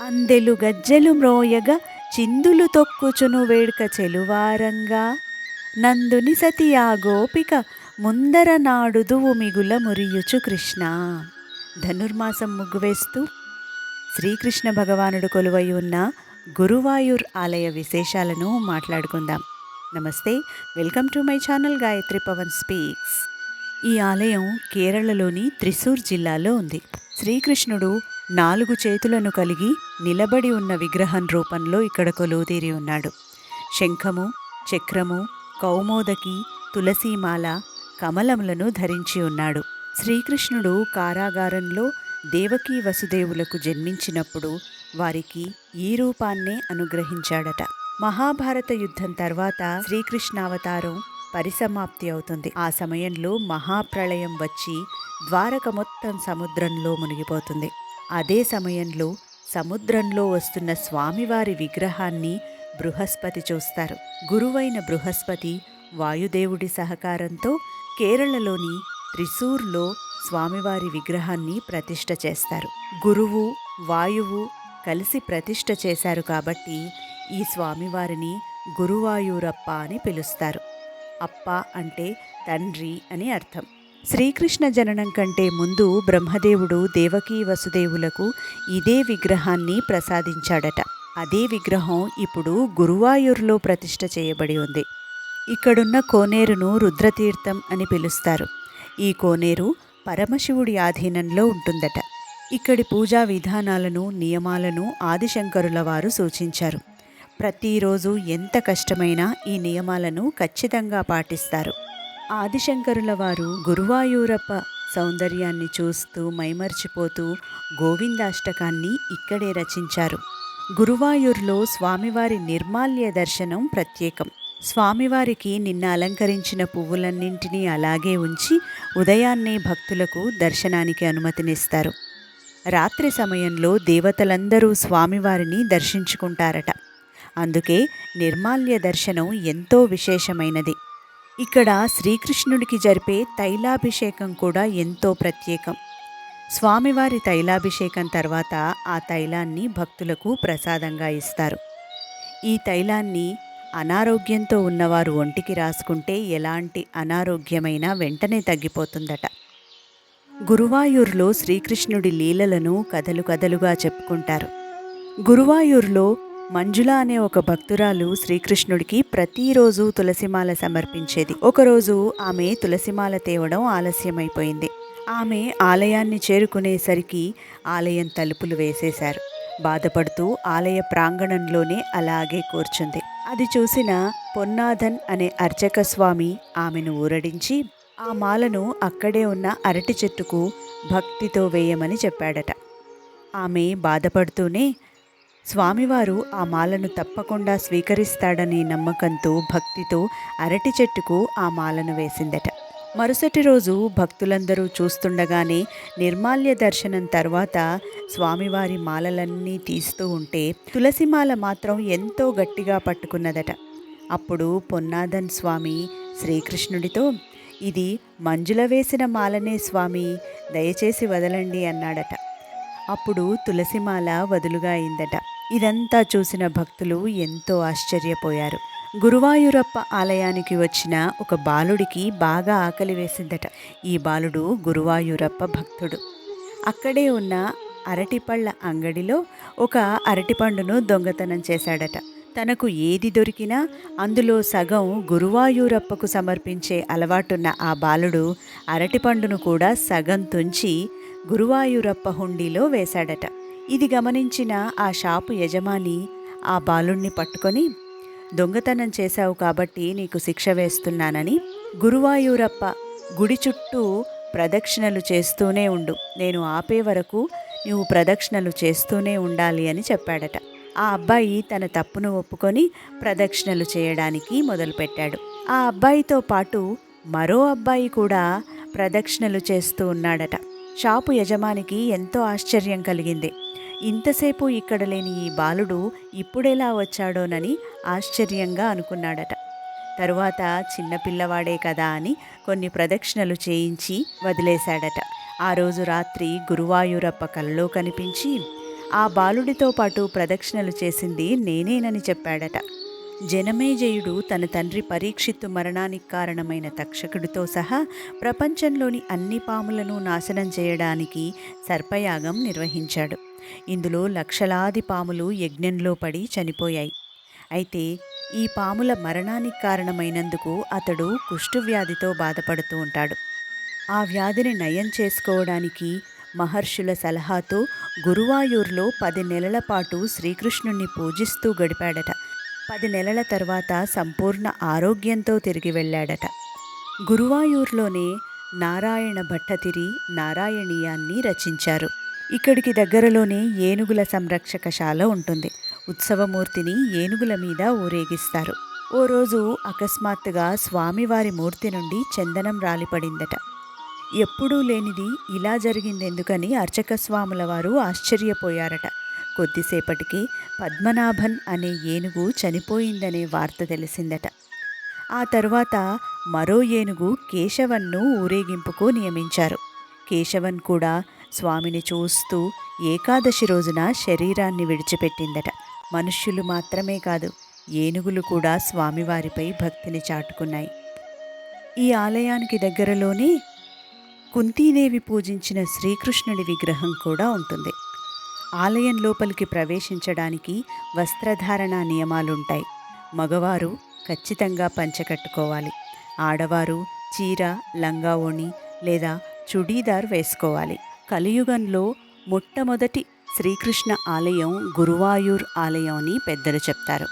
అందెలు గజ్జెలు మ్రోయగ చిందులు తొక్కుచును వేడుక చెలువారంగా. నందుని సతియా గోపిక ముందర నాడుదువు మిగుల మురియుచు కృష్ణ. ధనుర్మాసం ముగ్గువేస్తూ శ్రీకృష్ణ భగవానుడు కొలువై ఉన్న గురువాయూర్ ఆలయ విశేషాలను మాట్లాడుకుందాం. నమస్తే welcome to my channel Gayatri Pavan speaks. ఈ ఆలయం కేరళలోని త్రిశూర్ జిల్లాలో ఉంది. శ్రీకృష్ణుడు నాలుగు చేతులను కలిగి నిలబడి ఉన్న విగ్రహం రూపంలో ఇక్కడ కొలువుతీరి ఉన్నాడు. శంఖము చక్రము కౌమోదకి తులసీమాల కమలములను ధరించి ఉన్నాడు. శ్రీకృష్ణుడు కారాగారంలో దేవకీ వసుదేవులకు జన్మించినప్పుడు వారికి ఈ రూపాన్నే అనుగ్రహించాడట. మహాభారత యుద్ధం తర్వాత శ్రీకృష్ణావతారం పరిసమాప్తి అవుతుంది. ఆ సమయంలో మహాప్రళయం వచ్చి ద్వారక మొత్తం సముద్రంలో మునిగిపోతుంది. అదే సమయంలో సముద్రంలో వస్తున్న స్వామివారి విగ్రహాన్ని బృహస్పతి చూస్తారు. గురువైన బృహస్పతి వాయుదేవుడి సహకారంతో కేరళలోని త్రిశూర్లో స్వామివారి విగ్రహాన్ని ప్రతిష్ఠ చేస్తారు. గురువు వాయువు కలిసి ప్రతిష్ఠ చేశారు కాబట్టి ఈ స్వామివారిని గురువాయూరప్ప అని పిలుస్తారు. అప్ప అంటే తండ్రి అని అర్థం. శ్రీకృష్ణ జననం కంటే ముందు బ్రహ్మదేవుడు దేవకీ వసుదేవులకు ఇదే విగ్రహాన్ని ప్రసాదించాడట. అదే విగ్రహం ఇప్పుడు గురువాయూర్లో ప్రతిష్ఠ చేయబడి ఉంది. ఇక్కడున్న కోనేరును రుద్రతీర్థం అని పిలుస్తారు. ఈ కోనేరు పరమశివుడి ఆధీనంలో ఉంటుందట. ఇక్కడి పూజా విధానాలను నియమాలను ఆదిశంకరుల వారు సూచించారు. ప్రతిరోజు ఎంత కష్టమైనా ఈ నియమాలను ఖచ్చితంగా పాటిస్తారు. ఆదిశంకరుల వారు గురువాయూరప్ప సౌందర్యాన్ని చూస్తూ మైమర్చిపోతూ గోవిందాష్టకాన్ని ఇక్కడే రచించారు. గురువాయూర్లో స్వామివారి నిర్మాల్య దర్శనం ప్రత్యేకం. స్వామివారికి నిన్న అలంకరించిన పువ్వులన్నింటినీ అలాగే ఉంచి ఉదయాన్నే భక్తులకు దర్శనానికి అనుమతినిస్తారు. రాత్రి సమయంలో దేవతలందరూ స్వామివారిని దర్శించుకుంటారట. అందుకే నిర్మాల్య దర్శనం ఎంతో విశేషమైనది. ఇక్కడ శ్రీకృష్ణుడికి జరిపే తైలాభిషేకం కూడా ఎంతో ప్రత్యేకం. స్వామివారి తైలాభిషేకం తర్వాత ఆ తైలాన్ని భక్తులకు ప్రసాదంగా ఇస్తారు. ఈ తైలాన్ని అనారోగ్యంతో ఉన్నవారు ఒంటికి రాసుకుంటే ఎలాంటి అనారోగ్యమైనా వెంటనే తగ్గిపోతుందట. గురువాయూర్లో శ్రీకృష్ణుడి లీలలను కథలు కథలుగా చెప్పుకుంటారు. గురువాయూర్లో మంజుల అనే ఒక భక్తురాలు శ్రీకృష్ణుడికి ప్రతిరోజు తులసిమాల సమర్పించేది. ఒకరోజు ఆమె తులసిమాల తేవడం ఆలస్యమైపోయింది. ఆమె ఆలయాన్ని చేరుకునేసరికి ఆలయం తలుపులు వేసేశారు. బాధపడుతూ ఆలయ ప్రాంగణంలోనే అలాగే కూర్చుంది. అది చూసిన పొన్నాథన్ అనే అర్చక స్వామి ఆమెను ఊరడించి ఆ మాలను అక్కడే ఉన్న అరటి చెట్టుకు భక్తితో వేయమని చెప్పాడట. ఆమె బాధపడుతూనే స్వామివారు ఆ మాలను తప్పకుండా స్వీకరిస్తాడనే నమ్మకంతో భక్తితో అరటి చెట్టుకు ఆ మాలను వేసిందట. మరుసటి రోజు భక్తులందరూ చూస్తుండగానే నిర్మాల్య దర్శనం తర్వాత స్వామివారి మాలలన్నీ తీస్తూ ఉంటే తులసిమాల మాత్రం ఎంతో గట్టిగా పట్టుకున్నదట. అప్పుడు పొన్నాదన్ స్వామి శ్రీకృష్ణుడితో ఇది మంజుల వేసిన మాలనే స్వామి దయచేసి వదలండి అన్నాడట. అప్పుడు తులసిమాల వదులుగా అయిందట. ఇదంతా చూసిన భక్తులు ఎంతో ఆశ్చర్యపోయారు. గురువాయూరప్ప ఆలయానికి వచ్చిన ఒక బాలుడికి బాగా ఆకలి వేసిందట. ఈ బాలుడు గురువాయూరప్ప భక్తుడు. అక్కడే ఉన్న అరటిపళ్ళ అంగడిలో ఒక అరటిపండును దొంగతనం చేశాడట. తనకు ఏది దొరికినా అందులో సగం గురువాయూరప్పకు సమర్పించే అలవాటున్న ఆ బాలుడు అరటిపండును కూడా సగం తుంచి గురువాయూరప్ప హుండీలో వేశాడట. ఇది గమనించిన ఆ షాపు యజమాని ఆ బాలుణ్ణి పట్టుకొని దొంగతనం చేశావు కాబట్టి నీకు శిక్ష వేస్తున్నానని గురువాయూరప్ప గుడి చుట్టూ ప్రదక్షిణలు చేస్తూనే ఉండు. నేను ఆపే వరకు నువ్వు ప్రదక్షిణలు చేస్తూనే ఉండాలి అని చెప్పాడట. ఆ అబ్బాయి తన తప్పును ఒప్పుకొని ప్రదక్షిణలు చేయడానికి మొదలుపెట్టాడు. ఆ అబ్బాయితో పాటు మరో అబ్బాయి కూడా ప్రదక్షిణలు చేస్తూ ఉన్నాడట. షాపు యజమానికి ఎంతో ఆశ్చర్యం కలిగింది. ఇంతసేపు ఇక్కడ లేని ఈ బాలుడు ఇప్పుడెలా వచ్చాడోనని ఆశ్చర్యంగా అనుకున్నాడట. తరువాత చిన్నపిల్లవాడే కదా అని కొన్ని ప్రదక్షిణలు చేయించి వదిలేశాడట. ఆ రోజు రాత్రి గురువాయూరప్ప కలలో కనిపించి ఆ బాలుడితో పాటు ప్రదక్షిణలు చేసింది నేనేనని చెప్పాడట. జనమేజయుడు తన తండ్రి పరీక్షిత్తు మరణానికి కారణమైన తక్షకుడితో సహా ప్రపంచంలోని అన్ని పాములను నాశనం చేయడానికి సర్పయాగం నిర్వహించాడు. ఇందులో లక్షలాది పాములు యజ్ఞంలో పడి చనిపోయాయి. అయితే ఈ పాముల మరణానికి కారణమైనందుకు అతడు కుష్ఠవ్యాధితో బాధపడుతూ ఉంటాడు. ఆ వ్యాధిని నయం చేసుకోవడానికి మహర్షుల సలహాతో గురువాయూర్లో పది నెలల పాటు శ్రీకృష్ణుణ్ణి పూజిస్తూ గడిపాడట. పది నెలల తర్వాత సంపూర్ణ ఆరోగ్యంతో తిరిగి వెళ్ళాడట. గురువాయూర్లోనే నారాయణ భట్టతిరి నారాయణీయాన్ని రచించారు. ఇక్కడికి దగ్గరలోనే ఏనుగుల సంరక్షకశాల ఉంటుంది. ఉత్సవమూర్తిని ఏనుగుల మీద ఊరేగిస్తారు. ఓ రోజు అకస్మాత్తుగా స్వామివారి మూర్తి నుండి చందనం రాలిపడిందట. ఎప్పుడూ లేనిది ఇలా జరిగిందెందుకని అర్చక స్వాముల వారు ఆశ్చర్యపోయారట. కొద్దిసేపటికి పద్మనాభన్ అనే ఏనుగు చనిపోయిందనే వార్త తెలిసిందట. ఆ తర్వాత మరో ఏనుగు కేశవన్ను ఊరేగింపుకు నియమించారు. కేశవన్ కూడా స్వామిని చూస్తూ ఏకాదశి రోజున శరీరాన్ని విడిచిపెట్టిందట. మనుష్యులు మాత్రమే కాదు ఏనుగులు కూడా స్వామివారిపై భక్తిని చాటుకున్నాయి. ఈ ఆలయానికి దగ్గరలోనే కుంతీదేవి పూజించిన శ్రీకృష్ణుడి విగ్రహం కూడా ఉంటుంది. ఆలయం లోపలికి ప్రవేశించడానికి వస్త్రధారణ నియమాలుంటాయి. మగవారు ఖచ్చితంగా పంచకట్టుకోవాలి. ఆడవారు చీర లంగా ఓణి లేదా చుడీదార్ వేసుకోవాలి. కలియుగంలో మొట్టమొదటి శ్రీకృష్ణ ఆలయం గురువాయూర్ ఆలయం అని పెద్దలు చెప్తారు.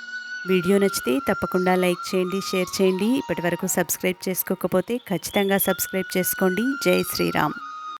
వీడియో నచ్చితే తప్పకుండా లైక్ చేయండి షేర్ చేయండి. ఇప్పటివరకు సబ్స్క్రైబ్ చేసుకోకపోతే ఖచ్చితంగా సబ్స్క్రైబ్ చేసుకోండి. జై శ్రీరామ్.